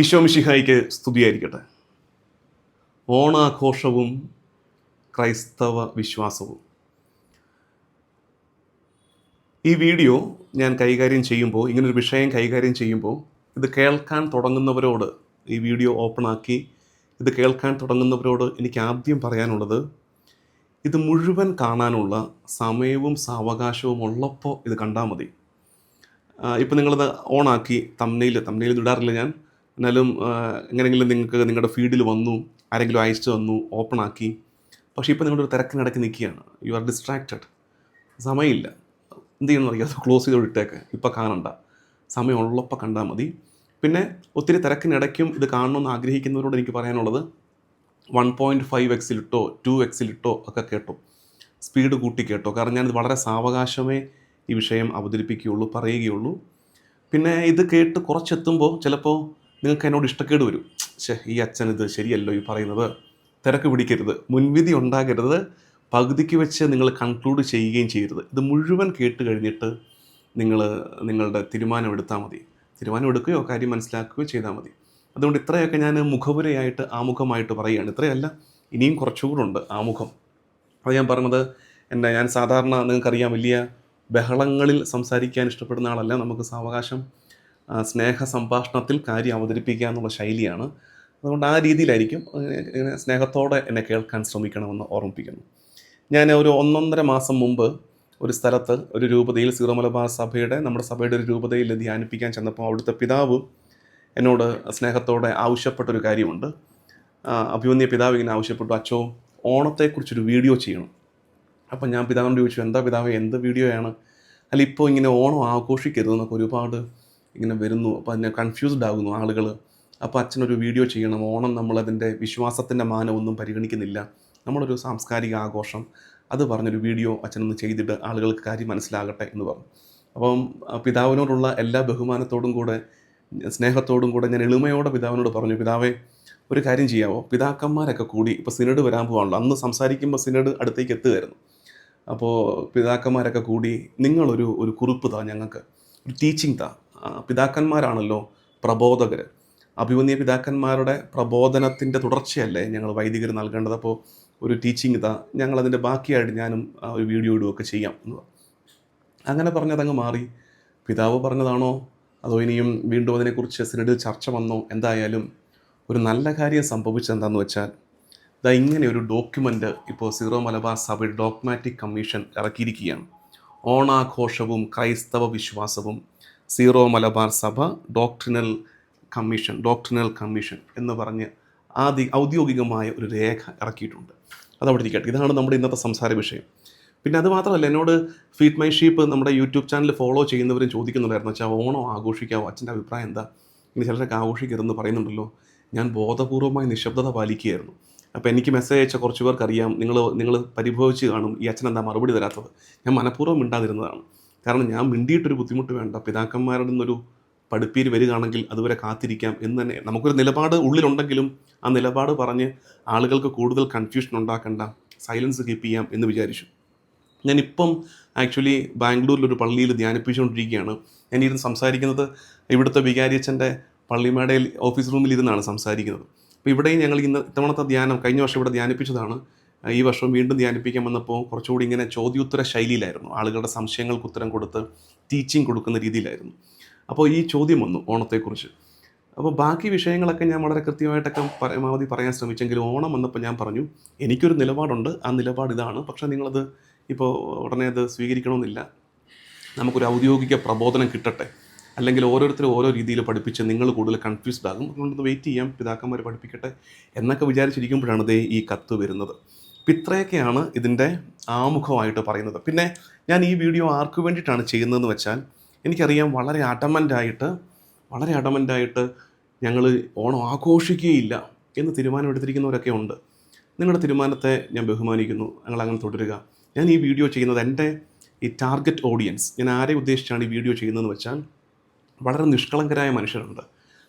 ഈശോ മിഷിഹായിക്ക് സ്തുതിയായിരിക്കട്ടെ. ഓണാഘോഷവും ക്രൈസ്തവ വിശ്വാസവും. ഈ വീഡിയോ ഞാൻ കൈകാര്യം ചെയ്യുമ്പോൾ ഇങ്ങനൊരു വിഷയം കൈകാര്യം ചെയ്യുമ്പോൾ ഇത് കേൾക്കാൻ തുടങ്ങുന്നവരോട് ഈ വീഡിയോ ഓപ്പണാക്കി ഇത് കേൾക്കാൻ തുടങ്ങുന്നവരോട് എനിക്ക് ആദ്യം പറയാനുള്ളത് ഇത് മുഴുവൻ കാണാനുള്ള സമയവും സാവകാശവും ഉള്ളപ്പോൾ ഇത് കണ്ടാൽ മതി. ഇപ്പം നിങ്ങളത് ഓണാക്കി തമ്മനയിൽ തമ്മനയിൽ ഇടാറില്ല ഞാൻ. എന്നാലും എങ്ങനെയെങ്കിലും നിങ്ങൾക്ക് നിങ്ങളുടെ ഫീഡിൽ വന്നു ആരെങ്കിലും അയച്ചു വന്നു ഓപ്പൺ ആക്കി. പക്ഷേ ഇപ്പോൾ നിങ്ങളൊരു തിരക്കിനിടയ്ക്ക് നിൽക്കുകയാണ്. യു ആർ ഡിസ്ട്രാക്റ്റഡ് സമയമില്ല. എന്ത് ചെയ്യണമെന്ന് അറിയാം? ക്ലോസ് ചെയ്ത് ഇട്ടേക്ക് ഇപ്പോൾ കാണണ്ട. സമയം ഉള്ളപ്പോൾ കണ്ടാൽ മതി. പിന്നെ ഒത്തിരി തിരക്കിനിടയ്ക്കും ഇത് കാണണമെന്ന് ആഗ്രഹിക്കുന്നവരോട് എനിക്ക് പറയാനുള്ളത് വൺ പോയിന്റ് ഫൈവ് എക്സിലിട്ടോ ടു എക്സിലിട്ടോ ഒക്കെ കേട്ടോ. സ്പീഡ് കൂട്ടി കേട്ടോ. കാരണം ഞാനിത് വളരെ സാവകാശമേ ഈ വിഷയം അവതരിപ്പിക്കുകയുള്ളൂ പറയുകയുള്ളൂ. പിന്നെ ഇത് കേട്ട് കുറച്ചെത്തുമ്പോൾ ചിലപ്പോൾ നിങ്ങൾക്ക് എന്നോട് ഇഷ്ടക്കേട് വരും. ശേ ഈ അച്ഛൻ ഇത് ശരിയല്ലോ ഈ പറയുന്നത്. തിരക്ക് പിടിക്കരുത്. മുൻവിധി ഉണ്ടാകരുത്. പകുതിക്ക് വെച്ച് നിങ്ങൾ കൺക്ലൂഡ് ചെയ്യുകയും ചെയ്യരുത്. ഇത് മുഴുവൻ കേട്ട് കഴിഞ്ഞിട്ട് നിങ്ങൾ നിങ്ങളുടെ തീരുമാനം എടുത്താൽ മതി. തീരുമാനം എടുക്കുകയോ കാര്യം മനസ്സിലാക്കുകയോ ചെയ്താൽ മതി. അതുകൊണ്ട് ഇത്രയൊക്കെ ഞാൻ മുഖപുരയായിട്ട് ആമുഖമായിട്ട് പറയുകയാണ്. ഇത്രയല്ല ഇനിയും കുറച്ചുകൂടെ ഉണ്ട് ആമുഖം. അത് ഞാൻ പറഞ്ഞത് എന്റെ ഞാൻ സാധാരണ നിങ്ങൾക്കറിയാം വലിയ ബഹളങ്ങളിൽ സംസാരിക്കാൻ ഇഷ്ടപ്പെടുന്ന ആളല്ല. നമുക്ക് സാവകാശം സ്നേഹ സംഭാഷണത്തിൽ കാര്യം അവതരിപ്പിക്കുക എന്നുള്ള ശൈലിയാണ്. അതുകൊണ്ട് ആ രീതിയിലായിരിക്കും ഇങ്ങനെ സ്നേഹത്തോടെ എന്നെ കേൾക്കാൻ ശ്രമിക്കണമെന്ന് ഓർമ്മിപ്പിക്കുന്നു. ഞാൻ ഒരു ഒന്നൊന്നര മാസം മുമ്പ് ഒരു സ്ഥലത്ത് ഒരു രൂപതയിൽ സീറോ മലബാർ സഭയുടെ നമ്മുടെ സഭയുടെ ഒരു രൂപതയിൽ ധ്യാനിപ്പിക്കാൻ ചെന്നപ്പോൾ അവിടുത്തെ പിതാവ് എന്നോട് സ്നേഹത്തോടെ ആവശ്യപ്പെട്ടൊരു കാര്യമുണ്ട്. അഭിമന്യ പിതാവ് ഇങ്ങനെ ആവശ്യപ്പെട്ടു അച്ഛോ ഓണത്തെക്കുറിച്ചൊരു വീഡിയോ ചെയ്യണം. അപ്പം ഞാൻ പിതാവിനോട് ചോദിച്ചു എന്താ പിതാവ് എന്ത് വീഡിയോയാണ്? അല്ല ഇപ്പോൾ ഇങ്ങനെ ഓണം ആഘോഷിക്കരുത് എന്നൊക്കെ ഒരുപാട് ഇങ്ങനെ വരുന്നു. അപ്പോൾ അതിനെ കൺഫ്യൂസ്ഡ് ആകുന്നു ആളുകൾ അപ്പോൾ അച്ഛനൊരു വീഡിയോ ചെയ്യണം. ഓണം നമ്മളതിന്റെ വിശ്വാസത്തിന്റെ മാനമൊന്നും പരിഗണിക്കുന്നില്ല. നമ്മളൊരു സാംസ്കാരിക ആഘോഷം. അത് പറഞ്ഞൊരു വീഡിയോ അച്ഛനൊന്ന് ചെയ്തിട്ട് ആളുകൾക്ക് കാര്യം മനസ്സിലാകട്ടെ എന്ന് പറഞ്ഞു. അപ്പം പിതാവിനോടുള്ള എല്ലാ ബഹുമാനത്തോടും കൂടെ സ്നേഹത്തോടും കൂടെ ഞാൻ എളിമയോടെ പിതാവിനോട് പറഞ്ഞു പിതാവേ ഒരു കാര്യം ചെയ്യാമോ പിതാക്കന്മാരൊക്കെ കൂടി ഇപ്പോൾ സിനഡ് വരാൻ പോകാണല്ലോ അന്ന് സംസാരിക്കുമ്പോൾ സിനഡ് അടുത്തേക്ക് എത്തുമായിരുന്നു അപ്പോൾ പിതാക്കന്മാരൊക്കെ കൂടി നിങ്ങളൊരു ഒരു കുറിപ്പ് താ ഞങ്ങൾക്ക്. ഒരു ടീച്ചിങ് താ. പിതാക്കന്മാരാണല്ലോ പ്രബോധകർ അഭിമന്യ പിതാക്കന്മാരുടെ പ്രബോധനത്തിന്റെ തുടർച്ചയല്ലേ ഞങ്ങൾ വൈദികർ നൽകേണ്ടത്? അപ്പോൾ ഒരു ടീച്ചിങ് ഇതാ ഞങ്ങളതിന്റെ ബാക്കിയായിട്ട് ഞാനും ഒരു വീഡിയോ ഇടുകയൊക്കെ ചെയ്യാം എന്ന് അങ്ങനെ പറഞ്ഞതങ്ങ് മാറി. പിതാവ് പറഞ്ഞതാണോ? അതോ ഇനിയും വീണ്ടും അതിനെക്കുറിച്ച് സിനഡിൽ ചർച്ച വന്നോ? എന്തായാലും ഒരു നല്ല കാര്യം സംഭവിച്ചതെന്താണെന്ന് വെച്ചാൽ ഇതാ ഇങ്ങനെ ഒരു ഡോക്യുമെന്റ് ഇപ്പോൾ സീറോ മലബാർ സഭ ഡോക്മാറ്റിക് കമ്മീഷൻ ഇറക്കിയിരിക്കുകയാണ്. ഓണാഘോഷവും ക്രൈസ്തവ വിശ്വാസവും സീറോ മലബാർ സഭ ഡോക്ട്രിനൽ കമ്മീഷൻ ഡോക്ട്രിനൽ കമ്മീഷൻ എന്ന് പറഞ്ഞ് ആദ്യ ഔദ്യോഗികമായ ഒരു രേഖ ഇറക്കിയിട്ടുണ്ട്. അതവിടെ ഇരിക്കട്ടെ. ഇതാണ് നമ്മുടെ ഇന്നത്തെ സംസാര വിഷയം. പിന്നെ അത് മാത്രമല്ല എന്നോട് ഫീറ്റ് മൈ ഷീപ്പ് നമ്മുടെ യൂട്യൂബ് ചാനൽ ഫോളോ ചെയ്യുന്നവരും ചോദിക്കുന്നുണ്ടായിരുന്നു വെച്ചാൽ ഓണോ ആഘോഷിക്കാവോ? അച്ഛന്റെ അഭിപ്രായം എന്താ? ഇനി ചിലരൊക്കെ ആഘോഷിക്കരുതെന്ന് പറയുന്നുണ്ടല്ലോ. ഞാൻ ബോധപൂർവമായി നിശബ്ദത പാലിക്കുകയായിരുന്നു. അപ്പോൾ എനിക്ക് മെസ്സേജ് അയച്ച കുറച്ച് പേർക്ക് അറിയാം നിങ്ങൾ നിങ്ങൾ പരിഭവിച്ച് കാണും ഈ അച്ഛൻ എന്താ മറുപടി തരാത്തത്. ഞാൻ മനഃപൂർവം മിണ്ടാതിരുന്നതാണ്. കാരണം ഞാൻ മിണ്ടിയിട്ടൊരു ബുദ്ധിമുട്ട് വേണ്ട. പിതാക്കന്മാരുടെ നിന്നൊരു പഠിപ്പീര് വരികയാണെങ്കിൽ അതുവരെ കാത്തിരിക്കാം എന്ന് തന്നെ. നമുക്കൊരു നിലപാട് ഉള്ളിലുണ്ടെങ്കിലും ആ നിലപാട് പറഞ്ഞ് ആളുകൾക്ക് കൂടുതൽ കൺഫ്യൂഷൻ ഉണ്ടാക്കണ്ട. സൈലൻസ് കീപ്പ് ചെയ്യാം എന്ന് വിചാരിച്ചു. ഞാനിപ്പം ആക്ച്വലി ബാംഗ്ലൂരിലൊരു പള്ളിയിൽ ധ്യാനിപ്പിച്ചുകൊണ്ടിരിക്കുകയാണ്. ഞാൻ ഇരുന്ന് സംസാരിക്കുന്നത് ഇവിടുത്തെ വികാരിയച്ഛന്റെ പള്ളിമേടയിൽ ഓഫീസ് റൂമിൽ ഇരുന്നാണ് സംസാരിക്കുന്നത്. അപ്പോൾ ഇവിടെയും ഞങ്ങൾ ഇന്ന് ഇത്തവണത്തെ ധ്യാനം കഴിഞ്ഞ വർഷം ഇവിടെ ധ്യാനിപ്പിച്ചതാണ്. ഈ വർഷം വീണ്ടും ധ്യാനിപ്പിക്കാൻ വന്നപ്പോൾ കുറച്ചുകൂടി ഇങ്ങനെ ചോദ്യോത്തര ശൈലിയിലായിരുന്നു. ആളുകളുടെ സംശയങ്ങൾക്ക് ഉത്തരം കൊടുത്ത് ടീച്ചിങ് കൊടുക്കുന്ന രീതിയിലായിരുന്നു. അപ്പോൾ ഈ ചോദ്യം വന്നു ഓണത്തെക്കുറിച്ച്. അപ്പോൾ ബാക്കി വിഷയങ്ങളൊക്കെ ഞാൻ വളരെ കൃത്യമായിട്ടൊക്കെ പരമാവധി പറയാൻ ശ്രമിച്ചെങ്കിലും ഓണം വന്നപ്പോൾ ഞാൻ പറഞ്ഞു എനിക്കൊരു നിലപാടുണ്ട്. ആ നിലപാട് ഇതാണ്. പക്ഷേ നിങ്ങളത് ഇപ്പോൾ ഉടനെ അത് സ്വീകരിക്കണമെന്നില്ല. നമുക്കൊരു ഔദ്യോഗിക പ്രബോധനം കിട്ടട്ടെ. അല്ലെങ്കിൽ ഓരോരുത്തരും ഓരോ രീതിയിൽ പഠിപ്പിച്ച് നിങ്ങൾ കൂടുതൽ കൺഫ്യൂസ്ഡ് ആകും. അതുകൊണ്ട് വെയിറ്റ് ചെയ്യാം. പിതാക്കന്മാർ പഠിപ്പിക്കട്ടെ എന്നൊക്കെ വിചാരിച്ചിരിക്കുമ്പോഴാണ് ദേ ഈ കത്ത് വരുന്നത്. ഇത്രയൊക്കെയാണ് ഇതിന്റെ ആമുഖമായിട്ട് പറയുന്നത്. പിന്നെ ഞാൻ ഈ വീഡിയോ ആർക്ക് വേണ്ടിയിട്ടാണ് ചെയ്യുന്നതെന്ന് വെച്ചാൽ എനിക്കറിയാം വളരെ അഡമന്റായിട്ട് വളരെ അഡമന്റായിട്ട് ഞങ്ങൾ ഓണം ആഘോഷിക്കുകയില്ല എന്ന് തീരുമാനമെടുത്തിരിക്കുന്നവരൊക്കെ ഉണ്ട്. നിങ്ങളുടെ തീരുമാനത്തെ ഞാൻ ബഹുമാനിക്കുന്നു. ഞങ്ങൾ അങ്ങനെ തുടരുക. ഞാൻ ഈ വീഡിയോ ചെയ്യുന്നത് എന്റെ ഈ ടാർഗറ്റ് ഓഡിയൻസ് ഞാൻ ആരെ ഉദ്ദേശിച്ചാണ് ഈ വീഡിയോ ചെയ്യുന്നതെന്ന് വെച്ചാൽ വളരെ നിഷ്കളങ്കരായ മനുഷ്യരുണ്ട്.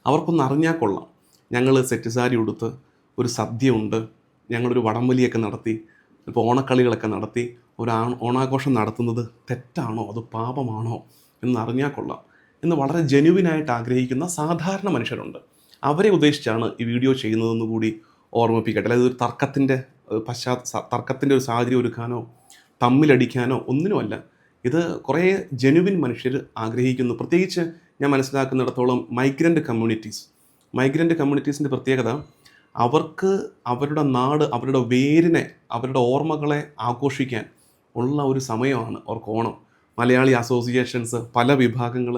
അവർക്കൊന്ന് അറിഞ്ഞാൽ കൊള്ളാം. ഞങ്ങൾ സെറ്റ് സാരി ഉടുത്ത് ഒരു സദ്യ ഉണ്ട്. ഞങ്ങളൊരു വടംവലിയൊക്കെ നടത്തി ഇപ്പോൾ ഓണക്കളികളൊക്കെ നടത്തി ഒരു ഓണാഘോഷം നടത്തുന്നത് തെറ്റാണോ? അത് പാപമാണോ? എന്നറിഞ്ഞാൽ കൊള്ളാം. എന്ന് വളരെ ജെനുവിനായിട്ട് ആഗ്രഹിക്കുന്ന സാധാരണ മനുഷ്യരുണ്ട്. അവരെ ഉദ്ദേശിച്ചാണ് ഈ വീഡിയോ ചെയ്യുന്നതെന്ന് കൂടി ഓർമ്മിപ്പിക്കട്ടെ. അതായത് ഒരു തർക്കത്തിന്റെ പശ്ചാത്ത തർക്കത്തിന്റെ ഒരു സാഹചര്യം ഒരുക്കാനോ തമ്മിലടിക്കാനോ ഒന്നിനുമല്ല ഇത് കുറേ ജെനുവിൻ മനുഷ്യർ ആഗ്രഹിക്കുന്നു. പ്രത്യേകിച്ച് ഞാൻ മനസ്സിലാക്കുന്നിടത്തോളം മൈഗ്രന്റ് കമ്മ്യൂണിറ്റീസ് മൈഗ്രന്റ് കമ്മ്യൂണിറ്റീസിന്റെ പ്രത്യേകത അവർക്ക് അവരുടെ നാട് അവരുടെ വേരിനെ അവരുടെ ഓർമ്മകളെ ആഘോഷിക്കാൻ ഉള്ള ഒരു സമയമാണ് അവർക്ക് ഓണം മലയാളി അസോസിയേഷൻസ് പല വിഭാഗങ്ങൾ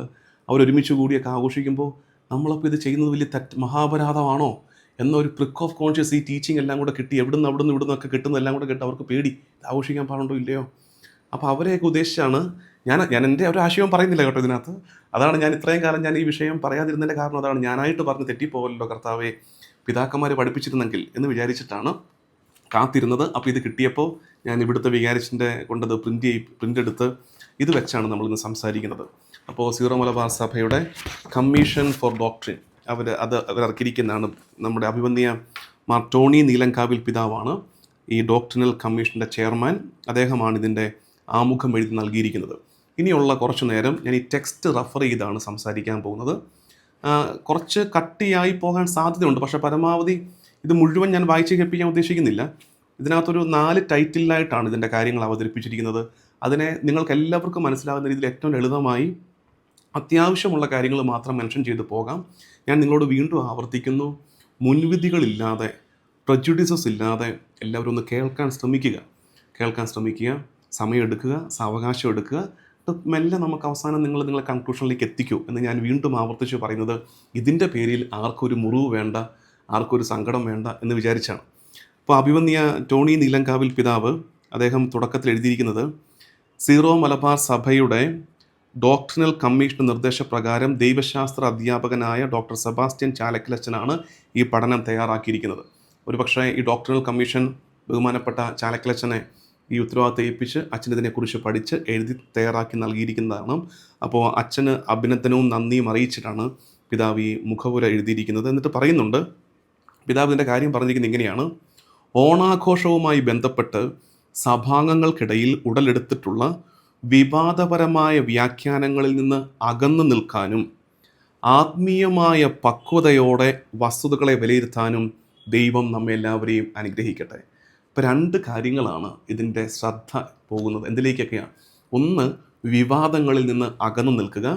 അവരൊരുമിച്ച് കൂടിയൊക്കെ ആഘോഷിക്കുമ്പോൾ നമ്മളപ്പോൾ ഇത് ചെയ്യുന്നത് വലിയ തെറ്റ് മഹാപരാധമാണോ? എന്നൊരു പ്രിക്ക് ഓഫ് കോൺഷ്യസ് ഈ ടീച്ചിങ് എല്ലാം കൂടെ കിട്ടി എവിടുന്ന് അവിടുന്ന് ഇവിടുന്ന് ഒക്കെ കിട്ടുന്ന എല്ലാം കൂടെ കിട്ടി അവർക്ക് പേടി. ആഘോഷിക്കാൻ പാടുണ്ടോ ഇല്ലയോ? അപ്പോൾ അവരെയൊക്കെ ഉദ്ദേശിച്ചാണ് ഞാൻ ഞാൻ എന്റെ ഒരു ആശയവും പറയുന്നില്ല കേട്ടോ ഇതിനകത്ത്. അതാണ് ഞാൻ ഇത്രയും കാലം ഞാൻ ഈ വിഷയം പറയാതിരുന്നതിന്റെ കാരണം അതാണ്. ഞാനായിട്ട് പറഞ്ഞ് തെറ്റിപ്പോകല്ലോ കർത്താവെ. പിതാക്കന്മാരെ പഠിപ്പിച്ചിരുന്നെങ്കിൽ എന്ന് വിചാരിച്ചിട്ടാണ് കാത്തിരുന്നത്. അപ്പോൾ ഇത് കിട്ടിയപ്പോൾ ഞാൻ ഇവിടുത്തെ വികാരിച്ചിന്റെ കൊണ്ടത് പ്രിന്റ് ചെയ് പ്രിന്റ് എടുത്ത് ഇത് വെച്ചാണ് നമ്മൾ ഇന്ന് സംസാരിക്കുന്നത്. അപ്പോൾ സീറോ മലബാർ സഭയുടെ കമ്മീഷൻ ഫോർ ഡോക്ട്രിൻ അവർ അത് അവർ ഇറക്കിയിരിക്കുന്നതാണ് നമ്മുടെ അഭിവന്യ മാർ ടോണി നീലങ്കാവിൽ പിതാവാണ്. ഈ ഡോക്ടറിനൽ കമ്മീഷന്റെ ചെയർമാൻ അദ്ദേഹമാണ് ഇതിന്റെ ആമുഖം എഴുതി നൽകിയിരിക്കുന്നത്. ഇനിയുള്ള കുറച്ചു നേരം ഞാൻ ഈ ടെക്സ്റ്റ് റെഫർ ചെയ്താണ് സംസാരിക്കാൻ പോകുന്നത്. കുറച്ച് കട്ടിയായി പോകാൻ സാധ്യതയുണ്ട്. പക്ഷേ പരമാവധി ഇത് മുഴുവൻ ഞാൻ വായിച്ച് കേൾപ്പിക്കാൻ ഉദ്ദേശിക്കുന്നില്ല. ഇതിനകത്തൊരു നാല് ടൈറ്റിലായിട്ടാണ് ഇതിന്റെ കാര്യങ്ങൾ അവതരിപ്പിച്ചിരിക്കുന്നത്. അതിനെ നിങ്ങൾക്ക് എല്ലാവർക്കും മനസ്സിലാകുന്ന രീതിയിൽ ഏറ്റവും ലളിതമായി അത്യാവശ്യമുള്ള കാര്യങ്ങൾ മാത്രം മെൻഷൻ ചെയ്ത് പോകാം. ഞാൻ നിങ്ങളോട് വീണ്ടും ആവർത്തിക്കുന്നു. മുൻവിധികളില്ലാതെ പ്രജുഡിസസ് ഇല്ലാതെ എല്ലാവരും ഒന്ന് കേൾക്കാൻ ശ്രമിക്കുക. കേൾക്കാൻ ശ്രമിക്കുക. സമയമെടുക്കുക. സാവകാശം എടുക്കുക. മെല്ലെ നമുക്ക് അവസാനം നിങ്ങൾ നിങ്ങളെ കൺക്ലൂഷനിലേക്ക് എത്തിക്കൂ എന്ന് ഞാൻ വീണ്ടും ആവർത്തിച്ച് പറയുന്നത് ഇതിന്റെ പേരിൽ ആർക്കൊരു മുറിവ് വേണ്ട ആർക്കൊരു സങ്കടം വേണ്ട എന്ന് വിചാരിച്ചാണ്. അപ്പോൾ അഭിവന്യ ടോണി നീലങ്കാവിൽ പിതാവ് അദ്ദേഹം തുടക്കത്തിൽ എഴുതിയിരിക്കുന്നത് സീറോ മലബാർ സഭയുടെ ഡോക്ടറിനൽ കമ്മീഷൻ നിർദ്ദേശപ്രകാരം ദൈവശാസ്ത്ര അധ്യാപകനായ ഡോക്ടർ സെബാസ്റ്റ്യൻ ചാലക്കലച്ചനാണ് ഈ പഠനം തയ്യാറാക്കിയിരിക്കുന്നത്. ഒരുപക്ഷേ ഈ ഡോക്ടറിനൽ കമ്മീഷൻ ബഹുമാനപ്പെട്ട ചാലക്കലച്ചനെ ഈ ഉത്തരവാദിത്തം ഏൽപ്പിച്ച് അച്ഛൻ ഇതിനെക്കുറിച്ച് പഠിച്ച് എഴുതി തയ്യാറാക്കി നൽകിയിരിക്കുന്നതാണ്. അപ്പോൾ അച്ഛന് അഭിനന്ദനവും നന്ദിയും അറിയിച്ചിട്ടാണ് പിതാവ് ഈ മുഖപുര എഴുതിയിരിക്കുന്നത് എന്നിട്ട് പറയുന്നുണ്ട്. പിതാവ് ഇതിന്റെ കാര്യം പറഞ്ഞിരിക്കുന്നത് ഇങ്ങനെയാണ്. ഓണാഘോഷവുമായി ബന്ധപ്പെട്ട് സഭാംഗങ്ങൾക്കിടയിൽ ഉടലെടുത്തിട്ടുള്ള വിവാദപരമായ വ്യാഖ്യാനങ്ങളിൽ നിന്ന് അകന്നു നിൽക്കാനും ആത്മീയമായ പക്വതയോടെ വസ്തുതകളെ വിലയിരുത്താനും ദൈവം നമ്മെ എല്ലാവരെയും അനുഗ്രഹിക്കട്ടെ. ഇപ്പം രണ്ട് കാര്യങ്ങളാണ് ഇതിന്റെ ശ്രദ്ധ പോകുന്നത്. എന്തിലേക്കൊക്കെയാണ്? ഒന്ന് വിവാദങ്ങളിൽ നിന്ന് അകന്നു നിൽക്കുക.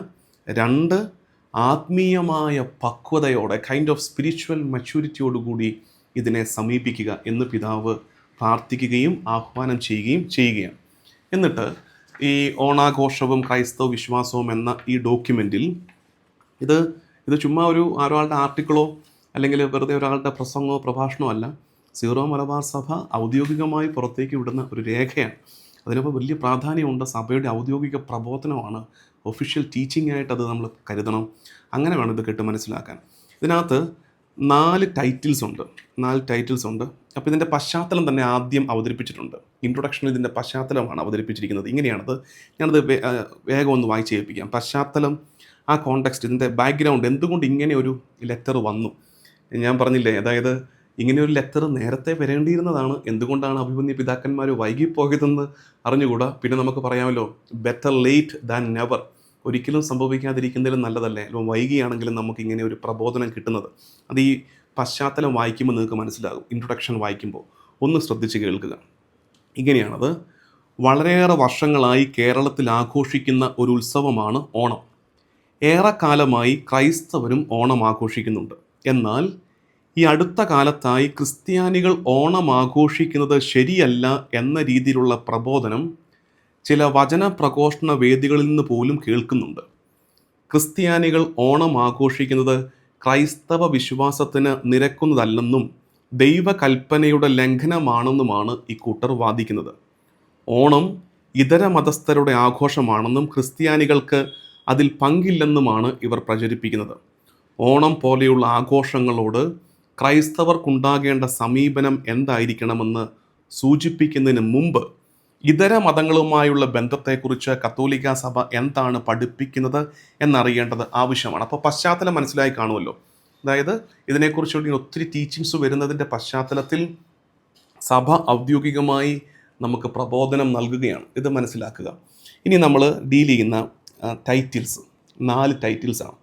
രണ്ട് ആത്മീയമായ പക്വതയോടെ കൈൻഡ് ഓഫ് സ്പിരിച്വൽ മച്യൂരിറ്റിയോടുകൂടി ഇതിനെ സമീപിക്കുക എന്ന് പിതാവ് പ്രാർത്ഥിക്കുകയും ആഹ്വാനം ചെയ്യുകയും ചെയ്യുകയാണ്. എന്നിട്ട് ഈ ഓണാഘോഷവും ക്രൈസ്തവ വിശ്വാസവും എന്ന ഈ ഡോക്യുമെന്റിൽ ഇത് ഇത് ചുമ്മാ ഒരു ഒരാളുടെ ആർട്ടിക്കിളോ അല്ലെങ്കിൽ വെറുതെ ഒരാളുടെ പ്രസംഗമോ പ്രഭാഷണമോ അല്ല. സീറോ മലബാർ സഭ ഔദ്യോഗികമായി പുറത്തേക്ക് വിടുന്ന ഒരു രേഖയാണ്. അതിനിപ്പോൾ വലിയ പ്രാധാന്യമുണ്ട് സഭയുടെ ഔദ്യോഗിക പ്രബോധനമാണ്. ഒഫീഷ്യൽ ടീച്ചിങ് ആയിട്ട് അത് നമ്മൾ കരുതണം. അങ്ങനെ വേണം ഇത് കേട്ട് മനസ്സിലാക്കാൻ. ഇതിനകത്ത് നാല് ടൈറ്റിൽസ് ഉണ്ട്. നാല് ടൈറ്റിൽസ് ഉണ്ട്. അപ്പോൾ ഇതിന്റെ പശ്ചാത്തലം തന്നെ ആദ്യം അവതരിപ്പിച്ചിട്ടുണ്ട്. ഇൻട്രൊഡക്ഷനിൽ ഇതിന്റെ പശ്ചാത്തലമാണ് അവതരിപ്പിച്ചിരിക്കുന്നത്. ഇങ്ങനെയാണത്. ഞാനത് വേഗം ഒന്ന് വായിച്ച് കേൾപ്പിക്കാം. പശ്ചാത്തലം ആ കോണ്ടെക്സ്റ്റ് ഇതിന്റെ ബാക്ക്ഗ്രൗണ്ട് എന്തുകൊണ്ട് ഇങ്ങനെ ഒരു ലെറ്റർ വന്നു? ഞാൻ പറഞ്ഞില്ലേ അതായത് ഇങ്ങനെ ഒരു ലെറ്റർ നേരത്തെ വരേണ്ടിയിരുന്നതാണ്. എന്തുകൊണ്ടാണ് അഭിമന്യ പിതാക്കന്മാർ വൈകിപ്പോയതെന്ന് അറിഞ്ഞുകൂടാ? പിന്നെ നമുക്ക് പറയാമല്ലോ ബെറ്റർ ലേറ്റ് ദാൻ നെവർ ഒരിക്കലും സംഭവിക്കാതിരിക്കുന്നതിലും നല്ലതല്ലേ? അല്ലെങ്കിൽ വൈകിയാണെങ്കിലും നമുക്ക് ഇങ്ങനെ ഒരു പ്രബോധനം കിട്ടുന്നത്. അത് ഈ പശ്ചാത്തലം വായിക്കുമ്പോൾ നിങ്ങൾക്ക് മനസ്സിലാകും. ഇൻട്രൊഡക്ഷൻ വായിക്കുമ്പോൾ. ഒന്ന് ശ്രദ്ധിച്ച് കേൾക്കുക. ഇങ്ങനെയാണത്. വളരെയേറെ വർഷങ്ങളായി കേരളത്തിൽ ആഘോഷിക്കുന്ന ഒരു ഉത്സവമാണ് ഓണം. ഏറെക്കാലമായി ക്രൈസ്തവരും ഓണം ആഘോഷിക്കുന്നുണ്ട്. എന്നാൽ ഈ അടുത്ത കാലത്തായി ക്രിസ്ത്യാനികൾ ഓണം ആഘോഷിക്കുന്നത് ശരിയല്ല എന്ന രീതിയിലുള്ള പ്രബോധനം ചില വചന പ്രഘോഷണ വേദികളിൽ നിന്ന് പോലും കേൾക്കുന്നുണ്ട്. ക്രിസ്ത്യാനികൾ ഓണം ആഘോഷിക്കുന്നത് ക്രൈസ്തവ വിശ്വാസത്തിന് നിരക്കുന്നതല്ലെന്നും ദൈവകൽപ്പനയുടെ ലംഘനമാണെന്നുമാണ് ഇക്കൂട്ടർ വാദിക്കുന്നത്. ഓണം ഇതര മതസ്ഥരുടെ ആഘോഷമാണെന്നും ക്രിസ്ത്യാനികൾക്ക് അതിൽ പങ്കില്ലെന്നുമാണ് ഇവർ പ്രചരിപ്പിക്കുന്നത്. ഓണം പോലെയുള്ള ആഘോഷങ്ങളോട് ക്രൈസ്തവർക്കുണ്ടാകേണ്ട സമീപനം എന്തായിരിക്കണമെന്ന് സൂചിപ്പിക്കുന്നതിന് മുമ്പ് ഇതര മതങ്ങളുമായുള്ള ബന്ധത്തെക്കുറിച്ച് കത്തോലിക്ക സഭ എന്താണ് പഠിപ്പിക്കുന്നത് എന്നറിയേണ്ടത് ആവശ്യമാണ്. അപ്പോൾ പശ്ചാത്തലം മനസ്സിലായി കാണുമല്ലോ. അതായത് ഇതിനെക്കുറിച്ചുള്ള ഒത്തിരി ടീച്ചിങ്സ് വരുന്നതിന്റെ പശ്ചാത്തലത്തിൽ സഭ ഔദ്യോഗികമായി നമുക്ക് പ്രബോധനം നൽകുകയാണ്. ഇത് മനസ്സിലാക്കുക. ഇനി നമ്മൾ ഡീൽ ചെയ്യുന്ന ടൈറ്റിൽസ് നാല് ടൈറ്റിൽസാണ്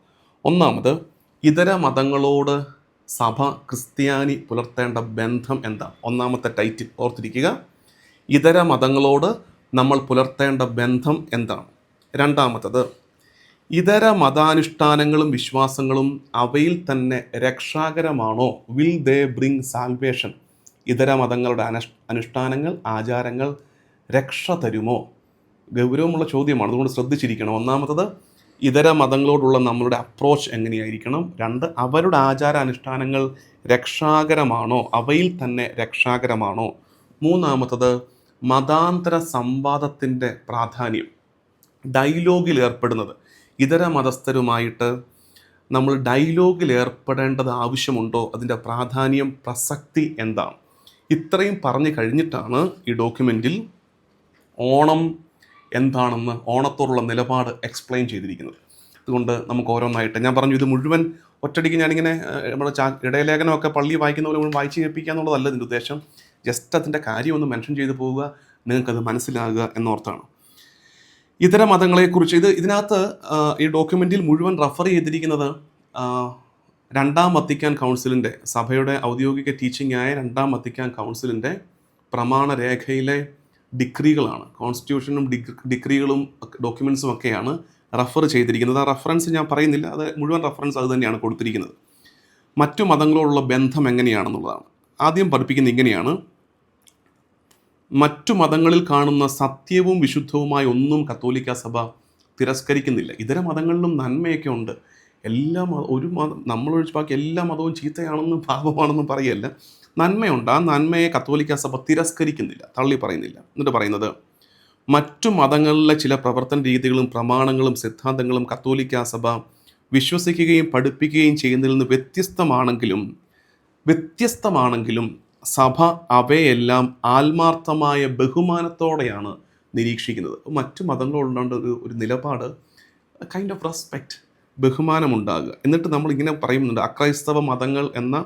ഒന്നാമത് ഇതര മതങ്ങളോട് സഭ ക്രിസ്ത്യാനി പുലർത്തേണ്ട ബന്ധം എന്താ? ഒന്നാമത്തെ ടൈറ്റിൽ ഓർത്തിരിക്കുക. ഇതര മതങ്ങളോട് നമ്മൾ പുലർത്തേണ്ട ബന്ധം എന്താണ്? രണ്ടാമത്തത് ഇതര മതാനുഷ്ഠാനങ്ങളും വിശ്വാസങ്ങളും അവയിൽ തന്നെ രക്ഷാകരമാണോ? വിൽ ദേ ബ്രിങ് സാൽവേഷൻ ഇതര മതങ്ങളുടെ അനുഷ് അനുഷ്ഠാനങ്ങൾ ആചാരങ്ങൾ രക്ഷ തരുമോ? ഗൗരവമുള്ള ചോദ്യമാണ്. അതുകൊണ്ട് ശ്രദ്ധിച്ചിരിക്കണം. ഒന്നാമത്തത് ഇതര മതങ്ങളോടുള്ള നമ്മളുടെ അപ്രോച്ച് എങ്ങനെയായിരിക്കണം? രണ്ട് അവരുടെ ആചാരാനുഷ്ഠാനങ്ങൾ രക്ഷാകരമാണോ? അവയിൽ തന്നെ രക്ഷാകരമാണോ? മൂന്നാമത്തത് മതാന്തര സംവാദത്തിന്റെ പ്രാധാന്യം. ഡയലോഗിൽ ഏർപ്പെടുന്നത്. ഇതര മതസ്ഥരുമായിട്ട് നമ്മൾ ഡയലോഗിൽ ഏർപ്പെടേണ്ടത് ആവശ്യമുണ്ടോ? അതിന്റെ പ്രാധാന്യം പ്രസക്തി എന്താണ്? ഇത്രയും പറഞ്ഞു കഴിഞ്ഞിട്ടാണ് ഈ ഡോക്യുമെന്റിൽ ഓണം എന്താണെന്ന് ഓണത്തോടുള്ള നിലപാട് എക്സ്പ്ലെയിൻ ചെയ്തിരിക്കുന്നത്. അതുകൊണ്ട് നമുക്ക് ഓരോന്നായിട്ട് ഞാൻ പറഞ്ഞു ഇത് മുഴുവൻ ഒറ്റടിക്ക് ഞാനിങ്ങനെ നമ്മുടെ ചാ ഇടയലേഖനമൊക്കെ പള്ളി വായിക്കുന്ന പോലെ മുഴുവൻ വായിച്ച് കേൾപ്പിക്കുക എന്നുള്ളതല്ല ഇതിന്റെ ഉദ്ദേശം. ജസ്റ്റ് അതിന്റെ കാര്യം ഒന്ന് മെൻഷൻ ചെയ്തു പോവുക നിങ്ങൾക്കത് മനസ്സിലാകുക എന്നോർത്താണ്. ഇതര മതങ്ങളെക്കുറിച്ച് ഇത് ഇതിനകത്ത് ഈ ഡോക്യുമെന്റിൽ മുഴുവൻ റഫർ ചെയ്തിരിക്കുന്നത് രണ്ടാം വത്തിക്കാൻ കൗൺസിലിന്റെ സഭയുടെ ഔദ്യോഗിക ടീച്ചിങ് ആയ രണ്ടാം വത്തിക്കാൻ കൗൺസിലിന്റെ പ്രമാണ രേഖയിലെ ഡിഗ്രികളാണ് കോൺസ്റ്റിറ്റ്യൂഷനും ഡിഗ് ഡിഗ്രികളും ഡോക്യുമെൻസും ഒക്കെയാണ് റഫർ ചെയ്തിരിക്കുന്നത്. ആ റഫറൻസ് ഞാൻ പറയുന്നില്ല. അത് മുഴുവൻ റഫറൻസ് അത് തന്നെയാണ് കൊടുത്തിരിക്കുന്നത്. മറ്റു മതങ്ങളോടുള്ള ബന്ധം എങ്ങനെയാണെന്നുള്ളതാണ്. ആദ്യം പഠിപ്പിക്കുന്നത് ഇങ്ങനെയാണ്. മറ്റു മതങ്ങളിൽ കാണുന്ന സത്യവും വിശുദ്ധവുമായ ഒന്നും കത്തോലിക്ക സഭ തിരസ്കരിക്കുന്നില്ല. ഇതര മതങ്ങളിലും നന്മയൊക്കെ ഉണ്ട്. എല്ലാ മത ഒരു മതം നമ്മളൊഴിച്ച് ബാക്കി എല്ലാ മതവും ചീത്തയാണെന്നും പാപമാണെന്നും പറയല്ല. നന്മയുണ്ട്. ആ നന്മയെ കത്തോലിക്ക സഭ തിരസ്കരിക്കുന്നില്ല തള്ളി പറയുന്നില്ല. എന്നിട്ട് പറയുന്നത് മറ്റു മതങ്ങളിലെ ചില പ്രവർത്തന രീതികളും പ്രമാണങ്ങളും സിദ്ധാന്തങ്ങളും കത്തോലിക്ക സഭ വിശ്വസിക്കുകയും പഠിപ്പിക്കുകയും ചെയ്യുന്നതിൽ നിന്ന് വ്യത്യസ്തമാണെങ്കിലും വ്യത്യസ്തമാണെങ്കിലും സഭ അവയെല്ലാം ആത്മാർത്ഥമായ ബഹുമാനത്തോടെയാണ് നിരീക്ഷിക്കുന്നത്. മറ്റു മതങ്ങളുണ്ടാണ്ട് ഒരു നിലപാട് കൈൻഡ് ഓഫ് റെസ്പെക്റ്റ് ബഹുമാനമുണ്ടാകുക. എന്നിട്ട് നമ്മൾ ഇങ്ങനെ പറയുന്നുണ്ട് അക്രൈസ്തവ മതങ്ങൾ എന്ന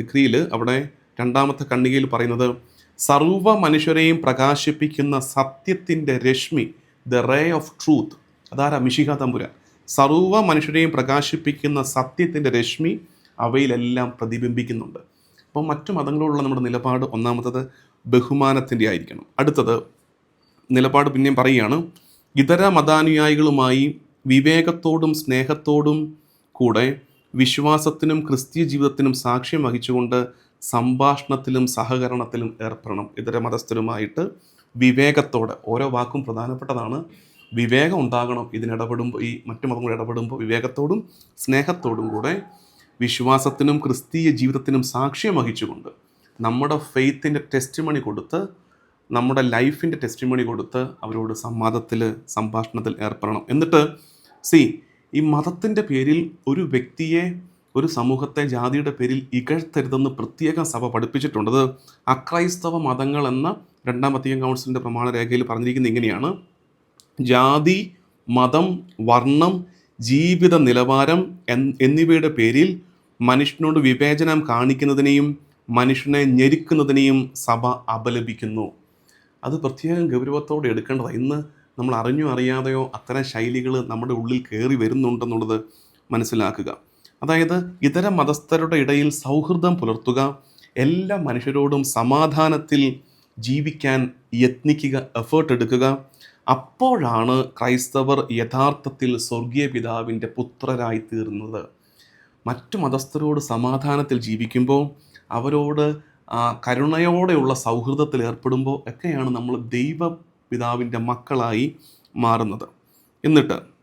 ഡിഗ്രിയിൽ അവിടെ രണ്ടാമത്തെ കണ്ണികയിൽ പറയുന്നത് സർവ മനുഷ്യരെയും പ്രകാശിപ്പിക്കുന്ന സത്യത്തിന്റെ രശ്മി ദ റേ ഓഫ് ട്രൂത്ത് അതാരാ? മിഷിക തമ്പുര സർവ മനുഷ്യരെയും പ്രകാശിപ്പിക്കുന്ന സത്യത്തിന്റെ രശ്മി അവയിലെല്ലാം പ്രതിബിംബിക്കുന്നുണ്ട്. അപ്പോൾ മറ്റു മതങ്ങളോടുള്ള നമ്മുടെ നിലപാട് ഒന്നാമത്തത് ബഹുമാനത്തിന്റെ ആയിരിക്കണം. അടുത്തത് നിലപാട് പിന്നെയും പറയുകയാണ് ഇതര മതാനുയായികളുമായി വിവേകത്തോടും സ്നേഹത്തോടും കൂടെ വിശ്വാസത്തിനും ക്രിസ്തീയ ജീവിതത്തിനും സാക്ഷ്യം വഹിച്ചുകൊണ്ട് സംഭാഷണത്തിലും സഹകരണത്തിലും ഏർപ്പെടണം. ഇതര മതസ്ഥരുമായിട്ട് വിവേകത്തോടെ ഓരോ വാക്കും പ്രധാനപ്പെട്ടതാണ്. വിവേകം ഉണ്ടാകണം ഇതിനിടപെടുമ്പോൾ ഈ മറ്റു മതങ്ങൾ ഇടപെടുമ്പോൾ വിവേകത്തോടും സ്നേഹത്തോടും കൂടെ വിശ്വാസത്തിനും ക്രിസ്തീയ ജീവിതത്തിനും സാക്ഷ്യം വഹിച്ചുകൊണ്ട് നമ്മുടെ ഫെയ്ത്തിന്റെ ടെസ്റ്റ് മണി കൊടുത്ത് നമ്മുടെ ലൈഫിന്റെ ടെസ്റ്റ് മണി കൊടുത്ത് അവരോട് സംവാദത്തിൽ സംഭാഷണത്തിൽ ഏർപ്പെടണം. എന്നിട്ട് സി ഈ മതത്തിന്റെ പേരിൽ ഒരു വ്യക്തിയെ ഒരു സമൂഹത്തെ ജാതിയുടെ പേരിൽ ഇകഴ്ത്തരുതെന്ന് പ്രത്യേകം സഭ പഠിപ്പിച്ചിട്ടുണ്ട്. അക്രൈസ്തവ മതങ്ങൾ എന്ന രണ്ടാം അധികം കൗൺസിലിന്റെ പ്രമാണ രേഖയിൽ പറഞ്ഞിരിക്കുന്നത് ഇങ്ങനെയാണ്. ജാതി മതം വർണം ജീവിത നിലവാരം എന്നിവയുടെ പേരിൽ മനുഷ്യനോട് വിവേചനം കാണിക്കുന്നതിനെയും മനുഷ്യനെ ഞെരുക്കുന്നതിനെയും സഭ അപലപിക്കുന്നു. അത് പ്രത്യേകം ഗൗരവത്തോടെ എടുക്കേണ്ടതാണ്. ഇന്ന് നമ്മൾ അറിഞ്ഞോ അറിയാതെയോ അത്തരം ശൈലികൾ നമ്മുടെ ഉള്ളിൽ കയറി വരുന്നുണ്ടെന്നുള്ളത് മനസ്സിലാക്കുക. അതായത് ഇതര മതസ്ഥരുടെ ഇടയിൽ സൗഹൃദം പുലർത്തുക എല്ലാ മനുഷ്യരോടും സമാധാനത്തിൽ ജീവിക്കാൻ യത്നിക്കുക എഫേർട്ട് എടുക്കുക. അപ്പോഴാണ് ക്രൈസ്തവർ യഥാർത്ഥത്തിൽ സ്വർഗീയ പിതാവിന്റെ പുത്രരായി തീർന്നത്. മറ്റു മതസ്ഥരോട് സമാധാനത്തിൽ ജീവിക്കുമ്പോൾ അവരോട് കരുണയോടെയുള്ള സൗഹൃദത്തിൽ ഏർപ്പെടുമ്പോൾ ഒക്കെയാണ് നമ്മൾ ദൈവ പിതാവിന്റെ മക്കളായി മാറുന്നത്. എന്നിട്ട്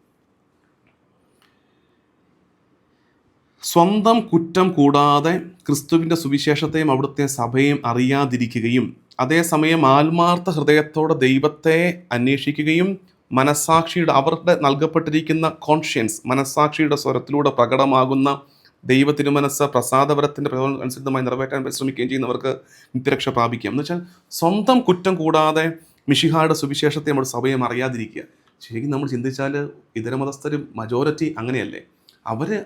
സ്വന്തം കുറ്റം കൂടാതെ ക്രിസ്തുവിന്റെ സുവിശേഷത്തെയും അവിടുത്തെ സഭയും അറിയാതിരിക്കുകയും അതേസമയം ആത്മാർത്ഥ ഹൃദയത്തോടെ ദൈവത്തെ അന്വേഷിക്കുകയും മനസ്സാക്ഷിയുടെ അവരുടെ നൽകപ്പെട്ടിരിക്കുന്ന കോൺഷ്യൻസ് മനസ്സാക്ഷിയുടെ സ്വരത്തിലൂടെ പ്രകടമാകുന്ന ദൈവ തിരുമനസ് പ്രസാദപരത്തിന്റെ പ്രയോജനം അനുസൃതമായി നിറവേറ്റാൻ പരിശ്രമിക്കുകയും ചെയ്യുന്നവർക്ക് നിത്യരക്ഷ പ്രാപിക്കാം. എന്ന് വെച്ചാൽ സ്വന്തം കുറ്റം കൂടാതെ മിഷിഹായുടെ സുവിശേഷത്തെ നമ്മുടെ സഭയും അറിയാതിരിക്കുക ശരിക്കും നമ്മൾ ചിന്തിച്ചാൽ ഇതര മതസ്ഥരും മജോറിറ്റി അങ്ങനെയല്ലേ? അവർ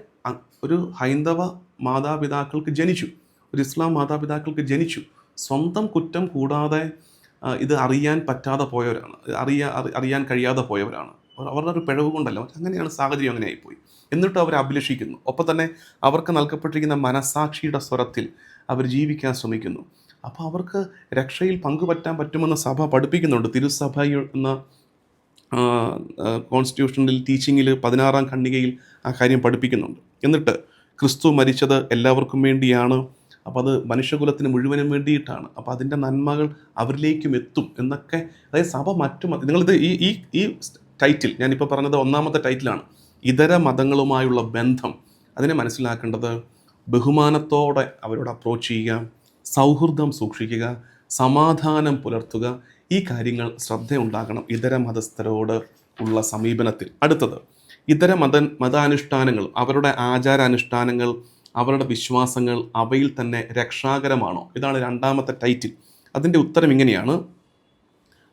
ഒരു ഹൈന്ദവ മാതാപിതാക്കൾക്ക് ജനിച്ചു. ഒരു ഇസ്ലാം മാതാപിതാക്കൾക്ക് ജനിച്ചു. സ്വന്തം കുറ്റം കൂടാതെ ഇത് അറിയാൻ പറ്റാതെ പോയവരാണ്. അറിയാ അറിയാൻ കഴിയാതെ പോയവരാണ്. അവരുടെ ഒരു പിഴവ് കൊണ്ടല്ല. അങ്ങനെയാണ് സാഹചര്യം അങ്ങനെ ആയിപ്പോയി. എന്നിട്ട് അവർ അഭിലഷിക്കുന്നു. ഒപ്പം തന്നെ അവർക്ക് നൽകപ്പെട്ടിരിക്കുന്ന മനസാക്ഷിയുടെ സ്വരത്തിൽ അവർ ജീവിക്കാൻ ശ്രമിക്കുന്നു. അപ്പോൾ അവർക്ക് രക്ഷയിൽ പങ്കുപറ്റാൻ പറ്റുമെന്ന് സഭ പഠിപ്പിക്കുന്നുണ്ട്. തിരുസഭ എന്ന കോൺസ്റ്റിറ്റ്യൂഷനിൽ ടീച്ചിങ്ങിൽ പതിനാറാം ഖണ്ഡികയിൽ ആ കാര്യം പഠിപ്പിക്കുന്നുണ്ട്. എന്നിട്ട് ക്രിസ്തു മരിച്ചത് എല്ലാവർക്കും വേണ്ടിയാണ്. അപ്പോൾ അത് മനുഷ്യകുലത്തിന് മുഴുവനും വേണ്ടിയിട്ടാണ്. അപ്പോൾ അതിന്റെ നന്മകൾ അവരിലേക്കും എത്തും എന്നൊക്കെ അതായത് സഭ മറ്റു നിങ്ങളിത് ഈ ഈ ഈ ടൈറ്റിൽ ഞാനിപ്പോൾ പറഞ്ഞത് ഒന്നാമത്തെ ടൈറ്റിലാണ്. ഇതര മതങ്ങളുമായുള്ള ബന്ധം അതിനെ മനസ്സിലാക്കേണ്ടത് ബഹുമാനത്തോടെ അവരോട് അപ്രോച്ച് ചെയ്യുക സൗഹൃദം സൂക്ഷിക്കുക സമാധാനം പുലർത്തുക. ഈ കാര്യങ്ങൾ ശ്രദ്ധയുണ്ടാകണം ഇതര മതസ്ഥരോട് ഉള്ള സമീപനത്തിൽ. അടുത്തത് ഇതര മത മതാനുഷ്ഠാനങ്ങൾ അവരുടെ ആചാരാനുഷ്ഠാനങ്ങൾ അവരുടെ വിശ്വാസങ്ങൾ അവയിൽ തന്നെ രക്ഷാകരമാണോ? ഇതാണ് രണ്ടാമത്തെ ടൈറ്റിൽ അതിന്റെ ഉത്തരം ഇങ്ങനെയാണ്.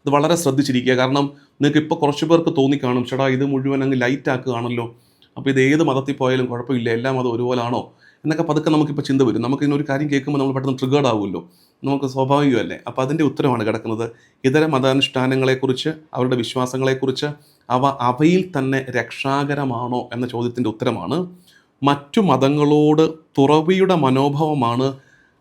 ഇത് വളരെ ശ്രദ്ധിച്ചിരിക്കുക. കാരണം നിങ്ങൾക്ക് ഇപ്പോൾ കുറച്ച് പേർക്ക് തോന്നിക്കാണും ചേട്ടാ ഇത് മുഴുവൻ അങ്ങ് ലൈറ്റ് ആക്കുകയാണല്ലോ. അപ്പോൾ ഇത് ഏത് മതത്തിൽ പോയാലും കുഴപ്പമില്ല. എല്ലാ മതം ഒരുപോലാണോ? എന്നൊക്കെ പതുക്കെ നമുക്കിപ്പോൾ ചിന്ത വരും. നമുക്ക് ഇതിനൊരു കാര്യം കേൾക്കുമ്പോൾ നമ്മൾ പെട്ടെന്ന് ട്രിഗേർഡ് ആവുമല്ലോ. നമുക്ക് സ്വാഭാവികമല്ലേ? അപ്പോൾ അതിന്റെ ഉത്തരമാണ് കിടക്കുന്നത്. ഇതര മതാനുഷ്ഠാനങ്ങളെക്കുറിച്ച് അവരുടെ വിശ്വാസങ്ങളെക്കുറിച്ച് അവ അവയിൽ തന്നെ രക്ഷാകരമാണോ എന്ന ചോദ്യത്തിന്റെ ഉത്തരമാണ്. മറ്റു മതങ്ങളോട് തുറവിയുടെ മനോഭാവമാണ്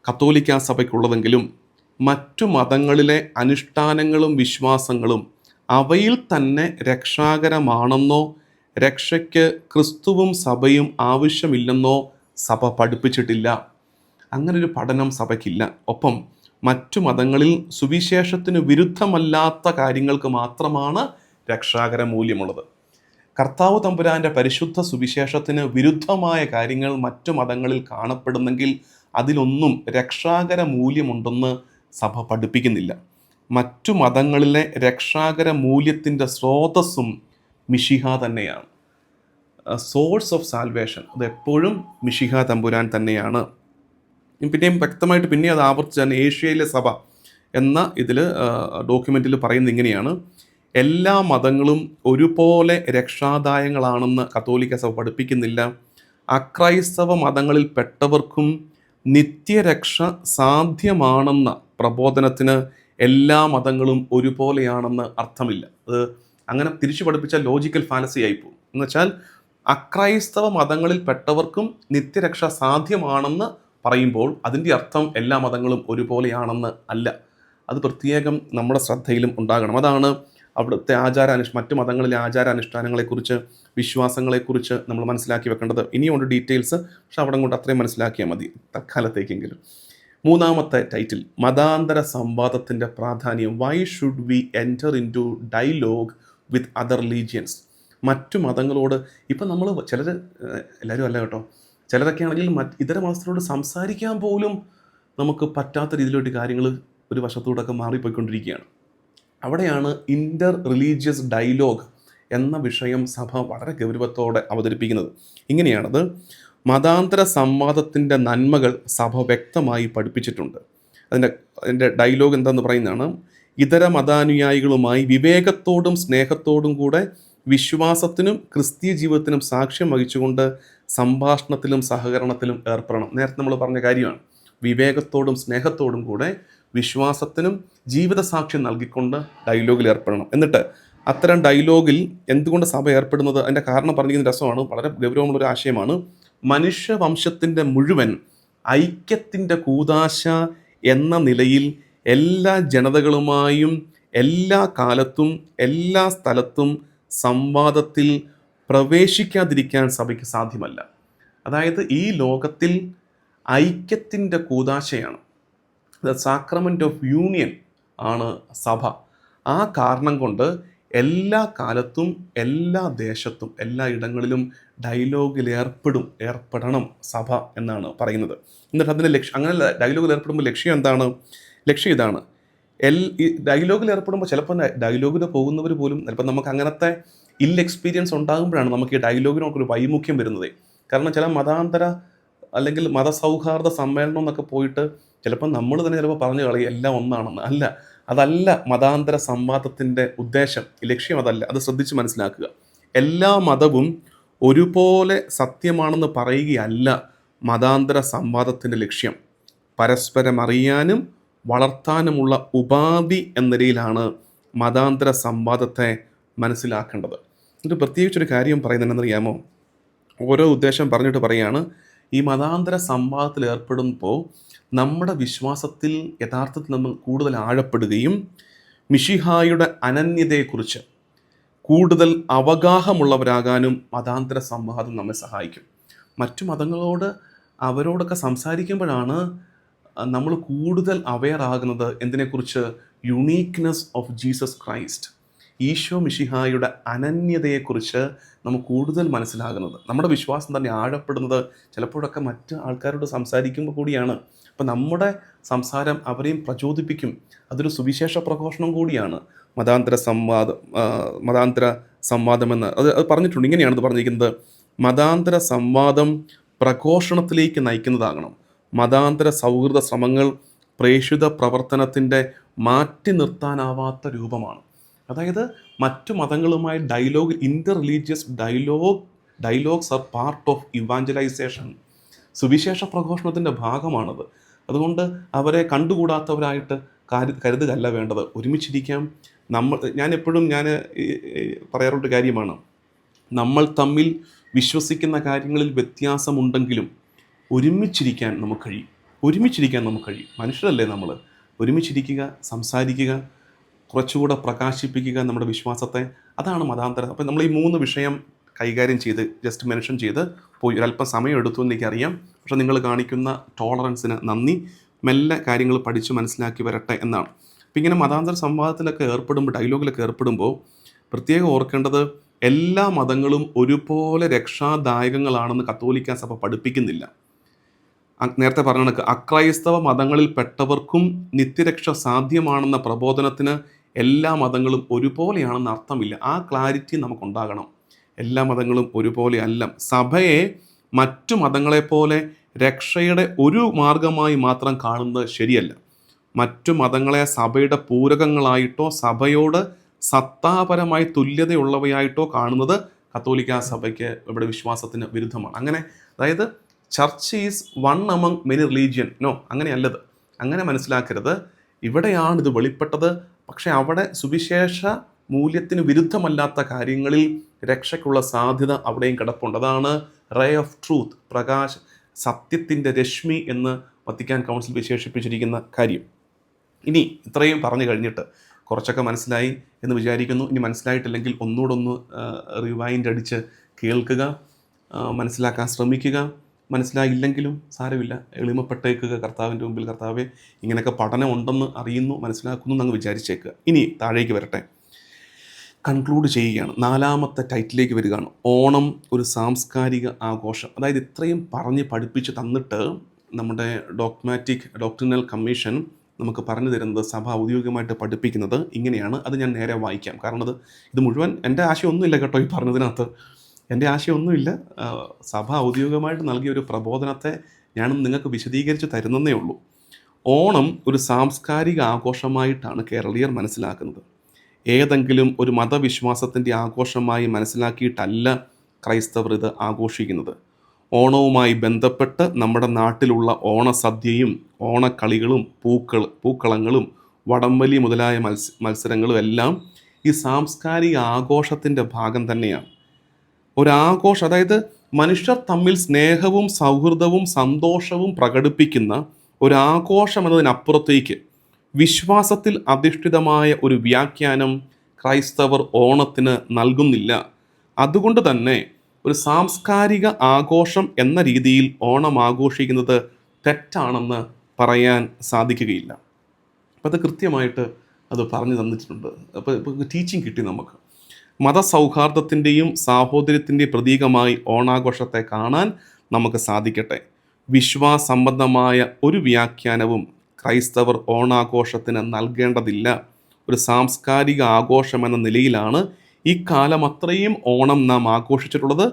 കത്തോലിക്ക സഭയ്ക്കുള്ളതെങ്കിലും മറ്റു മതങ്ങളിലെ അനുഷ്ഠാനങ്ങളും വിശ്വാസങ്ങളും അവയിൽ തന്നെ രക്ഷാകരമാണെന്നോ രക്ഷയ്ക്ക് ക്രിസ്തുവും സഭയും ആവശ്യമില്ലെന്നോ സഭ പഠിപ്പിച്ചിട്ടില്ല. അങ്ങനൊരു പഠനം സഭയ്ക്കില്ല. ഒപ്പം മറ്റു മതങ്ങളിൽ സുവിശേഷത്തിന് വിരുദ്ധമല്ലാത്ത കാര്യങ്ങൾക്ക് മാത്രമാണ് രക്ഷാകര മൂല്യമുള്ളത് കർത്താവ് തമ്പുരാന്റെ പരിശുദ്ധ സുവിശേഷത്തിന് വിരുദ്ധമായ കാര്യങ്ങൾ മറ്റു മതങ്ങളിൽ കാണപ്പെടുന്നെങ്കിൽ അതിലൊന്നും രക്ഷാകര മൂല്യമുണ്ടെന്ന് സഭ പഠിപ്പിക്കുന്നില്ല. മറ്റു മതങ്ങളിലെ രക്ഷാകര മൂല്യത്തിന്റെ സ്രോതസ്സും മിഷിഹ തന്നെയാണ്. സോഴ്സ് ഓഫ് സാൽവേഷൻ അത് എപ്പോഴും മിഷിഹ തമ്പുരാൻ തന്നെയാണ്. പിന്നെയും വ്യക്തമായിട്ട് പിന്നെ അത് ആവർത്തിച്ചാണ് ഏഷ്യയിലെ സഭ എന്ന ഇതിൽ ഡോക്യുമെന്റിൽ പറയുന്നത് ഇങ്ങനെയാണ്. എല്ലാ മതങ്ങളും ഒരുപോലെ രക്ഷാദായങ്ങളാണെന്ന് കത്തോലിക്ക സഭ പഠിപ്പിക്കുന്നില്ല. അക്രൈസ്തവ മതങ്ങളിൽ പെട്ടവർക്കും നിത്യരക്ഷ സാധ്യമാണെന്ന പ്രബോധനത്തിന് എല്ലാ മതങ്ങളും ഒരുപോലെയാണെന്ന് അർത്ഥമില്ല. അത് അങ്ങനെ തിരിച്ചു പഠിപ്പിച്ച ലോജിക്കൽ ഫാലസി ആയിപ്പോകും എന്ന് വെച്ചാൽ അക്രൈസ്തവ മതങ്ങളിൽപ്പെട്ടവർക്കും നിത്യരക്ഷ സാധ്യമാണെന്ന് പറയുമ്പോൾ അതിന്റെ അർത്ഥം എല്ലാ മതങ്ങളും ഒരുപോലെയാണെന്ന് അല്ല. അത് പ്രത്യേകം നമ്മുടെ ശ്രദ്ധയിലും ഉണ്ടാകണം. അതാണ് അവിടുത്തെ ആചാരാനുഷ് മറ്റു മതങ്ങളിലെ ആചാരാനുഷ്ഠാനങ്ങളെക്കുറിച്ച് വിശ്വാസങ്ങളെക്കുറിച്ച് നമ്മൾ മനസ്സിലാക്കി വെക്കേണ്ടത്. ഇനിയുണ്ട് ഡീറ്റെയിൽസ് പക്ഷെ അവിടെ കൊണ്ട് അത്രയും മനസ്സിലാക്കിയാൽ മതി തക്കാലത്തേക്കെങ്കിലും മൂന്നാമത്തെ ടൈറ്റിൽ മതാന്തര സംവാദത്തിന്റെ പ്രാധാന്യം. Why should we enter into dialogue with other religions മറ്റു മതങ്ങളോട് ഇപ്പം നമ്മൾ ചിലർ എല്ലാവരും അല്ല കേട്ടോ. ചിലരൊക്കെ ആണെങ്കിൽ മറ്റ് ഇതര മതസ്ഥരോട് സംസാരിക്കാൻ പോലും നമുക്ക് പറ്റാത്ത രീതിയിലോട്ട് കാര്യങ്ങൾ ഒരു വശത്തൂടെയൊക്കെ മാറിപ്പോയിക്കൊണ്ടിരിക്കുകയാണ്. അവിടെയാണ് ഇന്റർ റിലീജിയസ് ഡയലോഗ് എന്ന വിഷയം സഭ വളരെ ഗൗരവത്തോടെ അവതരിപ്പിക്കുന്നത്. ഇങ്ങനെയാണത്. മതാന്തര സംവാദത്തിന്റെ നന്മകൾ സഭ വ്യക്തമായി പഠിപ്പിച്ചിട്ടുണ്ട്. അതിന്റെ അതിന്റെ ഡയലോഗ് എന്താണെന്ന് പറയുന്നതാണ്. ഇതര മതാനുയായികളുമായി വിവേകത്തോടും സ്നേഹത്തോടും കൂടെ വിശ്വാസത്തിനും ക്രിസ്തീയ ജീവിതത്തിനും സാക്ഷ്യം വഹിച്ചുകൊണ്ട് സംഭാഷണത്തിലും സഹകരണത്തിലും ഏർപ്പെടണം. നേരത്തെ നമ്മൾ പറഞ്ഞ കാര്യമാണ്. വിവേകത്തോടും സ്നേഹത്തോടും കൂടെ വിശ്വാസത്തിനും ജീവിത സാക്ഷ്യം നൽകിക്കൊണ്ട് ഡയലോഗിൽ ഏർപ്പെടണം. എന്നിട്ട് അത്തരം ഡയലോഗിൽ എന്തുകൊണ്ട് സഭ ഏർപ്പെടുന്നത്? അതിന്റെ കാരണം പറഞ്ഞിരിക്കുന്ന രസമാണ്. വളരെ ഗൗരവമുള്ള ഒരു ആശയമാണ്. മനുഷ്യവംശത്തിന്റെ മുഴുവൻ ഐക്യത്തിന്റെ കൂതാശ എന്ന നിലയിൽ എല്ലാ ജനതകളുമായും എല്ലാ കാലത്തും എല്ലാ സ്ഥലത്തും സംവാദത്തിൽ പ്രവേശിക്കാതിരിക്കാൻ സഭയ്ക്ക് സാധ്യമല്ല. അതായത് ഈ ലോകത്തിൽ ഐക്യത്തിന്റെ കൂതാശയാണ്. ദ സാക്രമെന്റ് ഓഫ് യൂണിയൻ ആണ് സഭ. ആ കാരണം കൊണ്ട് എല്ലാ കാലത്തും എല്ലാ ദേശത്തും എല്ലാ ഇടങ്ങളിലും ഡയലോഗിൽ ഏർപ്പെടും ഏർപ്പെടണം സഭ എന്നാണ് പറയുന്നത്. എന്നിട്ട് അതിന്റെ ലക്ഷ്യം അങ്ങനെ ഡയലോഗിൽ ഏർപ്പെടുമ്പോൾ ലക്ഷ്യം എന്താണ്? ലക്ഷ്യം ഇതാണ്. എൽ ഈ ഡയലോഗിൽ ഏർപ്പെടുമ്പോൾ ചിലപ്പോൾ ഡയലോഗിൽ പോകുന്നവർ പോലും ചിലപ്പോൾ നമുക്ക് അങ്ങനത്തെ ഇൽ എക്സ്പീരിയൻസ് ഉണ്ടാകുമ്പോഴാണ് നമുക്ക് ഈ ഡയലോഗിനൊക്കെ വൈമുഖ്യം വരുന്നത്. കാരണം ചില മതാന്തര അല്ലെങ്കിൽ മതസൗഹാർദ്ദ സമ്മേളനം എന്നൊക്കെ പോയിട്ട് ചിലപ്പോൾ നമ്മൾ തന്നെ ചിലപ്പോൾ പറഞ്ഞു കളയും എല്ലാം ഒന്നാണെന്ന്. അല്ല അതല്ല മതാന്തര സംവാദത്തിന്റെ ഉദ്ദേശം. ലക്ഷ്യം അതല്ല. അത് ശ്രദ്ധിച്ച് മനസ്സിലാക്കുക. എല്ലാ മതവും ഒരുപോലെ സത്യമാണെന്ന് പറയുകയല്ല മതാന്തര സംവാദത്തിന്റെ ലക്ഷ്യം. പരസ്പരം അറിയാനും വളർത്താനുമുള്ള ഉപാധി എന്ന നിലയിലാണ് മതാന്തര സംവാദത്തെ മനസ്സിലാക്കേണ്ടത്. ഇത് പ്രത്യേകിച്ചൊരു കാര്യം പറയുന്നത് എന്നറിയാമോ ഓരോ ഉദ്ദേശം പറഞ്ഞിട്ട് പറയുകയാണ് ഈ മതാന്തര സംവാദത്തിൽ ഏർപ്പെടുമ്പോൾ നമ്മുടെ വിശ്വാസത്തിൽ യഥാർത്ഥത്തിൽ നമ്മൾ കൂടുതൽ ആഴപ്പെടുകയും മിഷിഹായുടെ അനന്യതയെക്കുറിച്ച് കൂടുതൽ അവഗാഹമുള്ളവരാകാനും മതാന്തര സംവാദം നമ്മെ സഹായിക്കും. മറ്റു മതങ്ങളോട് അവരോടൊക്കെ സംസാരിക്കുമ്പോഴാണ് നമ്മൾ കൂടുതൽ അവെയർ ആകുന്നത് എന്തിനെക്കുറിച്ച്? Uniqueness of Jesus Christ Eesho മിഷിഹായുടെ അനന്യതയെക്കുറിച്ച് നമുക്ക് കൂടുതൽ മനസ്സിലാകുന്നത്. നമ്മുടെ വിശ്വാസം തന്നെ ആഴപ്പെടുന്നത് ചിലപ്പോഴൊക്കെ മറ്റ് ആൾക്കാരോട് സംസാരിക്കുമ്പോൾ കൂടിയാണ്. അപ്പം നമ്മുടെ സംസാരം അവരെയും പ്രചോദിപ്പിക്കും. അതൊരു സുവിശേഷ പ്രഘോഷണം കൂടിയാണ്. മതാന്തര സംവാദം മതാന്തര സംവാദമെന്ന് അത് അത് പറഞ്ഞിട്ടുണ്ട്. ഇങ്ങനെയാണ് പറഞ്ഞിരിക്കുന്നത്. മതാന്തര സംവാദം പ്രഘോഷണത്തിലേക്ക് നയിക്കുന്നതാകണം. മതാന്തര സൗഹൃദ ശ്രമങ്ങൾ പ്രേഷിത പ്രവർത്തനത്തിന്റെ മാറ്റി നിർത്താനാവാത്ത രൂപമാണ്. അതായത് മറ്റു മതങ്ങളുമായി dialogue inter religious dialogue dialogues are part of evangelisation സുവിശേഷ പ്രഘോഷണത്തിന്റെ ഭാഗമാണത്. അതുകൊണ്ട് അവരെ കണ്ടുകൂടാത്തവരായിട്ട് കരു കരുതുകയല്ല വേണ്ടത്. ഒരുമിച്ചിരിക്കാം. നമ്മൾ ഞാൻ എപ്പോഴും ഞാൻ പറയാറുള്ള കാര്യമാണ്. നമ്മൾ തമ്മിൽ വിശ്വസിക്കുന്ന കാര്യങ്ങളിൽ വ്യത്യാസമുണ്ടെങ്കിലും ഒരുമിച്ചിരിക്കാൻ നമുക്ക് കഴിയും. ഒരുമിച്ചിരിക്കാൻ നമുക്ക് കഴിയും. മനുഷ്യരല്ലേ നമ്മൾ ഒരുമിച്ചിരിക്കുക സംസാരിക്കുക കുറച്ചുകൂടെ പ്രകാശിപ്പിക്കുക നമ്മുടെ വിശ്വാസത്തെ. അതാണ് മതാന്തരം. അപ്പോൾ നമ്മൾ ഈ മൂന്ന് വിഷയം കൈകാര്യം ചെയ്ത് ജസ്റ്റ് മെൻഷൻ ചെയ്ത് പോയി. ഒരല്പം സമയം എടുത്തു എന്ന് എനിക്കറിയാം. പക്ഷേ നിങ്ങൾ കാണിക്കുന്ന ടോളറൻസിന് നന്ദി. മെല്ലെ കാര്യങ്ങൾ പഠിച്ച് മനസ്സിലാക്കി വരട്ടെ എന്നാണ്. അപ്പം ഇങ്ങനെ മതാന്തര സംവാദത്തിലൊക്കെ ഏർപ്പെടുമ്പോൾ ഡയലോഗിലൊക്കെ ഏർപ്പെടുമ്പോൾ പ്രത്യേകം ഓർക്കേണ്ടത് എല്ലാ മതങ്ങളും ഒരുപോലെ രക്ഷാദായകങ്ങളാണെന്ന് കത്തോലിക്ക സഭ പഠിപ്പിക്കുന്നില്ല. നേരത്തെ പറഞ്ഞ കണക്ക് അക്രൈസ്തവ മതങ്ങളിൽ പെട്ടവർക്കും നിത്യരക്ഷ സാധ്യമാണെന്ന പ്രബോധനത്തിന് എല്ലാ മതങ്ങളും ഒരുപോലെയാണെന്ന് അർത്ഥമില്ല. ആ ക്ലാരിറ്റി നമുക്കുണ്ടാകണം. എല്ലാ മതങ്ങളും ഒരുപോലെ അല്ല സഭയെ മറ്റു മതങ്ങളെപ്പോലെ രക്ഷയുടെ ഒരു മാർഗമായി മാത്രം കാണുന്നത് ശരിയല്ല. മറ്റു മതങ്ങളെ സഭയുടെ പൂരകങ്ങളായിട്ടോ സഭയോട് സത്താപരമായി തുല്യതയുള്ളവയായിട്ടോ കാണുന്നത് കത്തോലിക്ക സഭയ്ക്ക് ഇവിടെ വിശ്വാസത്തിന് വിരുദ്ധമാണ്. അങ്ങനെ അതായത് church is one among many religion no അങ്ങനെയല്ലത്. അങ്ങനെ മനസ്സിലാക്കരുത്. ഇവിടെയാണ് ഇത് വെളിപ്പെട്ടത്. പക്ഷെ അവിടെ സുവിശേഷ മൂല്യത്തിന് വിരുദ്ധമല്ലാത്ത കാര്യങ്ങളിൽ രക്ഷയ്ക്കുള്ള സാധ്യത അവിടെയും കിടപ്പുണ്ട്. അതാണ് റേ ഓഫ് ട്രൂത്ത് പ്രകാശ് സത്യത്തിന്റെ രശ്മി എന്ന് വത്തിക്കാൻ കൗൺസിൽ വിശേഷിപ്പിച്ചിരിക്കുന്ന കാര്യം. ഇനി ഇത്രയും പറഞ്ഞു കഴിഞ്ഞിട്ട് കുറച്ചൊക്കെ മനസ്സിലായി എന്ന് വിചാരിക്കുന്നു. ഇനി മനസ്സിലായിട്ടില്ലെങ്കിൽ ഒന്നുകൂടെ ഒന്ന് റിവൈൻഡ് അടിച്ച് കേൾക്കുക മനസ്സിലാക്കാൻ ശ്രമിക്കുക. മനസ്സിലായില്ലെങ്കിലും സാരമില്ല. എളിമപ്പെട്ടേക്കുക കർത്താവിന്റെ മുമ്പിൽ കർത്താവെ ഇങ്ങനെയൊക്കെ പഠനം ഉണ്ടെന്ന് അറിയുന്നു മനസ്സിലാക്കുന്നു എന്നങ്ങ് വിചാരിച്ചേക്കുക. ഇനി താഴേക്ക് വരട്ടെ. കൺക്ലൂഡ് ചെയ്യുകയാണ്. നാലാമത്തെ ടൈറ്റിലേക്ക് വരികയാണ്. ഓണം ഒരു സാംസ്കാരിക ആഘോഷം. അതായത് ഇത്രയും പറഞ്ഞ് പഠിപ്പിച്ച് തന്നിട്ട് നമ്മുടെ ഡോക്മാറ്റിക് ഡോക്ടറിനൽ കമ്മീഷൻ നമുക്ക് പറഞ്ഞു തരുന്നത് സഭ ഔദ്യോഗികമായിട്ട് പഠിപ്പിക്കുന്നത് ഇങ്ങനെയാണ്. അത് ഞാൻ നേരെ വായിക്കാം. കാരണം അത് ഇത് മുഴുവൻ എന്റെ ആശയം ആശയമൊന്നുമില്ല കേട്ടോ ഈ പറഞ്ഞതിനകത്ത്. എന്റെ ആശയമൊന്നുമില്ല. സഭ ഔദ്യോഗികമായിട്ട് നൽകിയ ഒരു പ്രബോധനത്തെ ഞാനും നിങ്ങൾക്ക് വിശദീകരിച്ച് തരുന്നതേ ഉള്ളൂ. ഓണം ഒരു സാംസ്കാരിക ആഘോഷമായിട്ടാണ് കേരളീയർ മനസ്സിലാക്കുന്നത്. ഏതെങ്കിലും ഒരു മതവിശ്വാസത്തിന്റെ ആഘോഷമായി മനസ്സിലാക്കിയിട്ടല്ല ക്രൈസ്തവർ ഇത് ആഘോഷിക്കുന്നത്. ഓണവുമായി ബന്ധപ്പെട്ട് നമ്മുടെ നാട്ടിലുള്ള ഓണസദ്യയും ഓണക്കളികളും പൂക്കൾ പൂക്കളങ്ങളും വടംവലി മുതലായ മത്സ മത്സരങ്ങളും എല്ലാം ഈ സാംസ്കാരിക ആഘോഷത്തിന്റെ ഭാഗം തന്നെയാണ്. ഒരാഘോഷം അതായത് മനുഷ്യർ തമ്മിൽ സ്നേഹവും സൗഹൃദവും സന്തോഷവും പ്രകടിപ്പിക്കുന്ന ഒരാഘോഷം എന്നതിനപ്പുറത്തേക്ക് വിശ്വാസത്തിൽ അധിഷ്ഠിതമായ ഒരു വ്യാഖ്യാനം ക്രൈസ്തവർ ഓണത്തിന് നൽകുന്നില്ല. അതുകൊണ്ട് തന്നെ ഒരു സാംസ്കാരിക ആഘോഷം എന്ന രീതിയിൽ ഓണം ആഘോഷിക്കുന്നത് തെറ്റാണെന്ന് പറയാൻ സാധിക്കുകയില്ല. അപ്പോൾ അത് കൃത്യമായിട്ട് അത് പറഞ്ഞു തന്നിട്ടുണ്ട്. അപ്പോൾ ഇപ്പോൾ ടീച്ചിങ് കിട്ടി നമുക്ക്. മതസൗഹാർദ്ദത്തിന്റെയും സാഹോദര്യത്തിന്റെയും പ്രതീകമായി ഓണാഘോഷത്തെ കാണാൻ നമുക്ക് സാധിക്കട്ടെ. വിശ്വാസംബന്ധമായ ഒരു വ്യാഖ്യാനവും ക്രൈസ്തവർ ഓണാഘോഷത്തിന് നൽകേണ്ടതില്ല. ഒരു സാംസ്കാരിക ആഘോഷം എന്ന നിലയിലാണ് ഈ കാലം അത്രയും ഓണം നാം ആഘോഷിച്ചിട്ടുള്ളത്.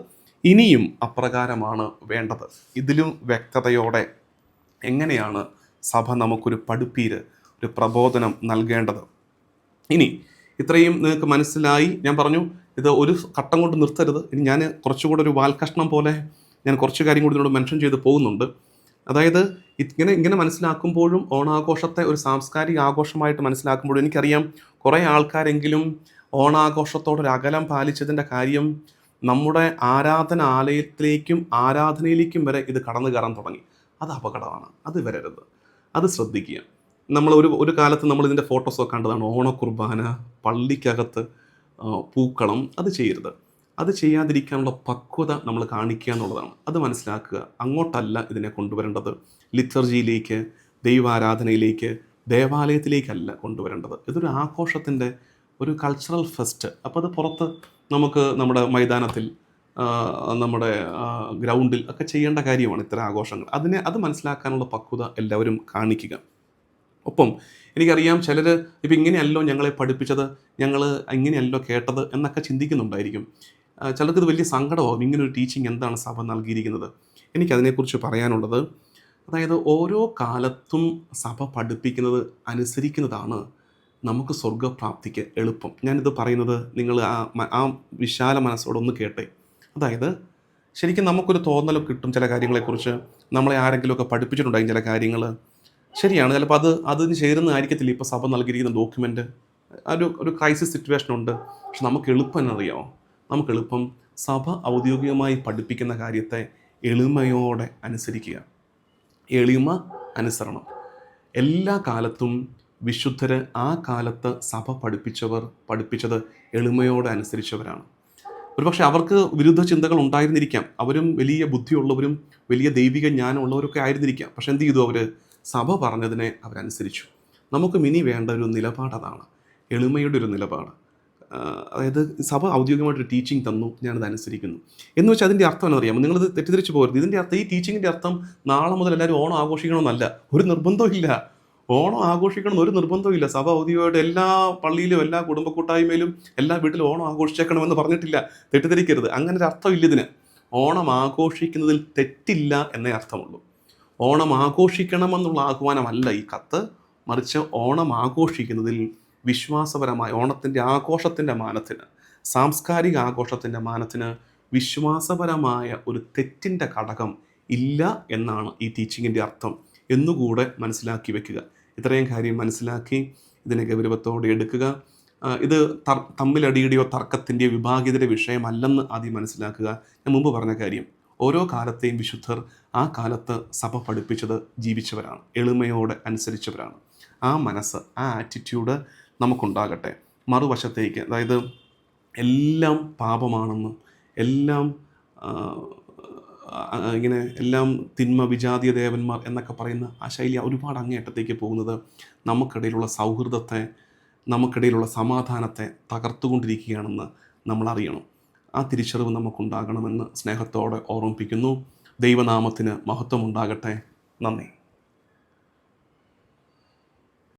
ഇനിയും അപ്രകാരമാണ് വേണ്ടത്. ഇതിലും വ്യക്തതയോടെ എങ്ങനെയാണ് സഭ നമുക്കൊരു പഠിപ്പീര് ഒരു പ്രബോധനം നൽകേണ്ടത്? ഇനി ഇത്രയും നിങ്ങൾക്ക് മനസ്സിലായി. ഞാൻ പറഞ്ഞു ഇത് ഒരു ഘട്ടം കൊണ്ട് നിർത്തരുത്. ഇനി ഞാൻ കുറച്ചുകൂടെ ഒരു വാൽക്കഷ്ണം പോലെ ഞാൻ കുറച്ച് കാര്യം കൂടി ഇതിനോട് മെൻഷൻ ചെയ്ത് പോകുന്നുണ്ട്. അതായത് ഇങ്ങനെ ഇങ്ങനെ മനസ്സിലാക്കുമ്പോഴും ഓണാഘോഷത്തെ ഒരു സാംസ്കാരിക ആഘോഷമായിട്ട് മനസ്സിലാക്കുമ്പോഴും എനിക്കറിയാം കുറേ ആൾക്കാരെങ്കിലും ഓണാഘോഷത്തോടൊരു അകലം പാലിച്ചതിന്റെ കാര്യം നമ്മുടെ ആരാധനാലയത്തിലേക്കും ആരാധനയിലേക്കും വരെ ഇത് കടന്നു കയറാൻ തുടങ്ങി. അത് അപകടമാണ്. അത് വരരുത്. അത് ശ്രദ്ധിക്കുക. നമ്മൾ ഒരു ഒരു കാലത്ത് നമ്മൾ ഇതിന്റെ ഫോട്ടോസൊക്കെ കണ്ടതാണ് ഓണക്കുർബാന പള്ളിക്കകത്ത് പൂക്കളം അത് ചെയ്യരുത്. അത് ചെയ്യാതിരിക്കാനുള്ള പക്വത നമ്മൾ കാണിക്കുക എന്നുള്ളതാണ്. അത് മനസ്സിലാക്കുക. അങ്ങോട്ടല്ല ഇതിനെ കൊണ്ടുവരേണ്ടത്. ലിറ്റർജിയിലേക്ക് ദൈവാരാധനയിലേക്ക് ദേവാലയത്തിലേക്കല്ല കൊണ്ടുവരേണ്ടത്. ഇതൊരു ആഘോഷത്തിന്റെ ഒരു കൾച്ചറൽ ഫെസ്റ്റ് അപ്പോൾ അത് പുറത്ത് നമുക്ക് നമ്മുടെ മൈതാനത്തിൽ നമ്മുടെ ഗ്രൗണ്ടിൽ ഒക്കെ ചെയ്യേണ്ട കാര്യമാണ് ഇത്തരം ആഘോഷങ്ങൾ. അതിനെ അത് മനസ്സിലാക്കാനുള്ള പക്വത എല്ലാവരും കാണിക്കുക. ഒപ്പം എനിക്കറിയാം ചിലർ ഇപ്പം ഇങ്ങനെയല്ലോ ഞങ്ങളെ പഠിപ്പിച്ചത് ഞങ്ങൾ ഇങ്ങനെയല്ലോ കേട്ടത് എന്നൊക്കെ ചിന്തിക്കുന്നുണ്ടായിരിക്കും. ഇത് വലിയ സങ്കടമാകും ഇങ്ങനൊരു ടീച്ചിങ് എന്താണ് സഭ നൽകിയിരിക്കുന്നത്? എനിക്കതിനെക്കുറിച്ച് പറയാനുള്ളത് അതായത് ഓരോ കാലത്തും സഭ പഠിപ്പിക്കുന്നത് അനുസരിക്കുന്നതാണ് നമുക്ക് സ്വർഗപ്രാപ്തിക്ക് എളുപ്പം. ഞാനിത് പറയുന്നത് നിങ്ങൾ ആ ആ വിശാല മനസ്സോടൊന്ന് കേട്ടെ. അതായത് ശരിക്കും നമുക്കൊരു തോന്നൽ കിട്ടും ചില കാര്യങ്ങളെക്കുറിച്ച്. നമ്മളെ ആരെങ്കിലുമൊക്കെ പഠിപ്പിച്ചിട്ടുണ്ടാകും ചില കാര്യങ്ങൾ ശരിയാണ് ചിലപ്പോൾ അത് അതിന് ചേരുന്നതായിരിക്കത്തില്ല. ഇപ്പോൾ സഭ നൽകിയിരിക്കുന്ന ഡോക്യുമെന്റ് ഒരു ഒരു ക്രൈസിസ് സിറ്റുവേഷൻ ഉണ്ട്. പക്ഷെ നമുക്ക് എളുപ്പം അറിയാമോ നമുക്ക് എളുപ്പം സഭ ഔദ്യോഗികമായി പഠിപ്പിക്കുന്ന കാര്യത്തെ എളിമയോടെ അനുസരിക്കുക. എളിമ അനുസരണം. എല്ലാ കാലത്തും വിശുദ്ധര് ആ കാലത്ത് സഭ പഠിപ്പിച്ചവർ പഠിപ്പിച്ചത് എളിമയോടെ അനുസരിച്ചവരാണ്. ഒരുപക്ഷെ അവർക്ക് വിരുദ്ധ ചിന്തകൾ ഉണ്ടായിരുന്നിരിക്കാം. അവരും വലിയ ബുദ്ധിയുള്ളവരും വലിയ ദൈവിക ജ്ഞാനമുള്ളവരൊക്കെ ആയിരുന്നിരിക്കാം. പക്ഷെ എന്ത് ചെയ്തു അവർ സഭ പറഞ്ഞതിനെ അവരനുസരിച്ചു. നമുക്ക് മിനി വേണ്ട ഒരു നിലപാട് അതാണ്. എളിമയുടെ ഒരു നിലപാട്. അതായത് സഭ ഔദ്യോഗികമായിട്ടൊരു ടീച്ചിങ് തന്നു ഞാനത് അനുസരിക്കുന്നു. എന്ന് വെച്ചാൽ അതിന്റെ അർത്ഥം എന്ന് എന്നറിയാമോ നിങ്ങൾ തെറ്റിദ്ധരിച്ച് പോകരുത്. ഇതിന്റെ അർത്ഥം ഈ ടീച്ചിങ്ങിന്റെ അർത്ഥം നാളെ മുതൽ എല്ലാവരും ഓണം ആഘോഷിക്കണമെന്നല്ല. ഒരു നിർബന്ധമില്ല ഓണം ആഘോഷിക്കണം ഒരു നിർബന്ധമില്ല സഭ ഔദ്യോഗികമായിട്ട് എല്ലാ പള്ളിയിലും എല്ലാ കുടുംബ കൂട്ടായ്മയിലും എല്ലാ വീട്ടിലും ഓണം ആഘോഷിച്ചേക്കണമെന്ന് പറഞ്ഞിട്ടില്ല. തെറ്റിദ്ധരിക്കരുത്. അങ്ങനെ ഒരു അർത്ഥമില്ല ഇതിന്. ഓണം ആഘോഷിക്കുന്നതിൽ തെറ്റില്ല എന്നേ അർത്ഥമുള്ളൂ. ഓണം ആഘോഷിക്കണമെന്നുള്ള ആഹ്വാനമല്ല ഈ കത്ത്. മറിച്ച് ഓണം ആഘോഷിക്കുന്നതിൽ വിശ്വാസപരമായ ഓണത്തിന്റെ ആഘോഷത്തിന്റെ മാനത്തിന് സാംസ്കാരിക ആഘോഷത്തിന്റെ മാനത്തിന് വിശ്വാസപരമായ ഒരു തെറ്റിന്റെ ഘടകം ഇല്ല എന്നാണ് ഈ ടീച്ചിങ്ങിന്റെ അർത്ഥം. എന്നുകൂടെ മനസ്സിലാക്കി വെക്കുക. ഇത്രയും കാര്യം മനസ്സിലാക്കി ഇതിനെ ഗൗരവത്തോടെ എടുക്കുക. ഇത് തമ്മിലടിയുടെയോ തർക്കത്തിന്റെയോ വിഭാഗീയതയുടെ വിഷയമല്ലെന്ന് ആദ്യം മനസ്സിലാക്കുക. ഞാൻ മുമ്പ് പറഞ്ഞ കാര്യം ഓരോ കാലത്തെയും വിശുദ്ധർ ആ കാലത്ത് സഭ പഠിപ്പിച്ചത് ജീവിച്ചവരാണ് എളിമയോടെ അനുസരിച്ചവരാണ്. ആ മനസ്സ് ആ ആറ്റിറ്റ്യൂഡ് നമുക്കുണ്ടാകട്ടെ. മറുവശത്തേക്ക് അതായത് എല്ലാം പാപമാണെന്നും എല്ലാം ഇങ്ങനെ എല്ലാം തിന്മ വിജാതീയ ദേവന്മാർ എന്നൊക്കെ പറയുന്ന ആ ശൈലി ഒരുപാട് അങ്ങേയറ്റത്തേക്ക് പോകുന്നത് നമുക്കിടയിലുള്ള സൗഹൃദത്തെ നമുക്കിടയിലുള്ള സമാധാനത്തെ തകർത്തുകൊണ്ടിരിക്കുകയാണെന്ന് നമ്മൾ അറിയണം ആ തിരിച്ചറിവ് നമുക്കുണ്ടാകണമെന്ന് സ്നേഹത്തോടെ ഓർമ്മിപ്പിക്കുന്നു. ദൈവനാമത്തിന് മഹത്വമുണ്ടാകട്ടെ. നന്ദി.